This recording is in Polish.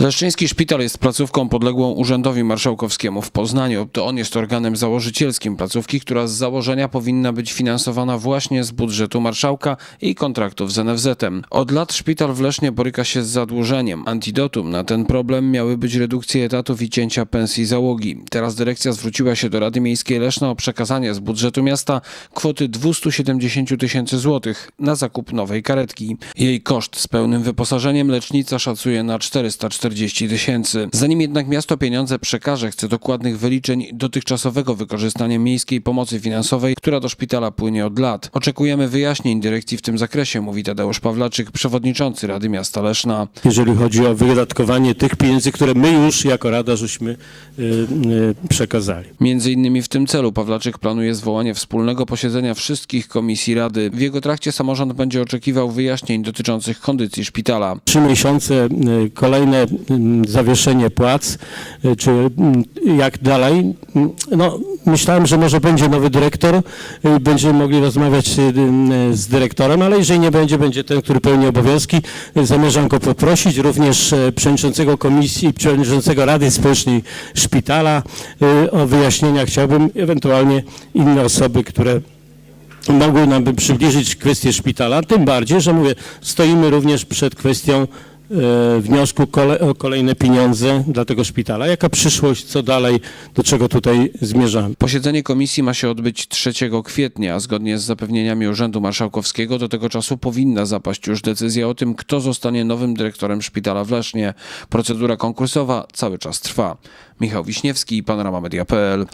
Leszczyński Szpital jest placówką podległą Urzędowi Marszałkowskiemu w Poznaniu. To on jest organem założycielskim placówki, która z założenia powinna być finansowana właśnie z budżetu marszałka i kontraktów z NFZ-em. Od lat szpital w Lesznie boryka się z zadłużeniem. Antidotum na ten problem miały być redukcje etatów i cięcia pensji załogi. Teraz dyrekcja zwróciła się do Rady Miejskiej Leszna o przekazanie z budżetu miasta kwoty 270 tysięcy złotych na zakup nowej karetki. Jej koszt z pełnym wyposażeniem lecznica szacuje na 440 tysięcy. Zanim jednak miasto pieniądze przekaże, chce dokładnych wyliczeń dotychczasowego wykorzystania miejskiej pomocy finansowej, która do szpitala płynie od lat. Oczekujemy wyjaśnień dyrekcji w tym zakresie, mówi Tadeusz Pawlaczyk, przewodniczący Rady Miasta Leszna. jeżeli chodzi o wydatkowanie tych pieniędzy, które my już jako Rada żeśmy y, y, przekazali. Między innymi w tym celu Pawlaczyk planuje zwołanie wspólnego posiedzenia wszystkich komisji Rady. W jego trakcie samorząd będzie oczekiwał wyjaśnień dotyczących kondycji szpitala. Trzy miesiące, y, kolejne zawieszenie płac, y, czy y, jak dalej. Y, No, myślałem, że może będzie nowy dyrektor, y, będziemy mogli rozmawiać y, y, z dyrektorem, ale jeżeli nie będzie, będzie ten, który pełni obowiązki. Y, Zamierzam go poprosić, również y, przewodniczącego komisji, przewodniczącego Rady Społecznej Szpitala y, o wyjaśnienia. Chciałbym ewentualnie inne osoby, które mogły nam przybliżyć kwestię szpitala, tym bardziej, że mówię, stoimy również przed kwestią wniosku kole, o kolejne pieniądze dla tego szpitala. Jaka przyszłość, co dalej, do czego tutaj zmierzamy? Posiedzenie komisji ma się odbyć 3 kwietnia. Zgodnie z zapewnieniami Urzędu Marszałkowskiego do tego czasu powinna zapaść już decyzja o tym, kto zostanie nowym dyrektorem szpitala w Lesznie. Procedura konkursowa cały czas trwa. Michał Wiśniewski, Panorama Media.pl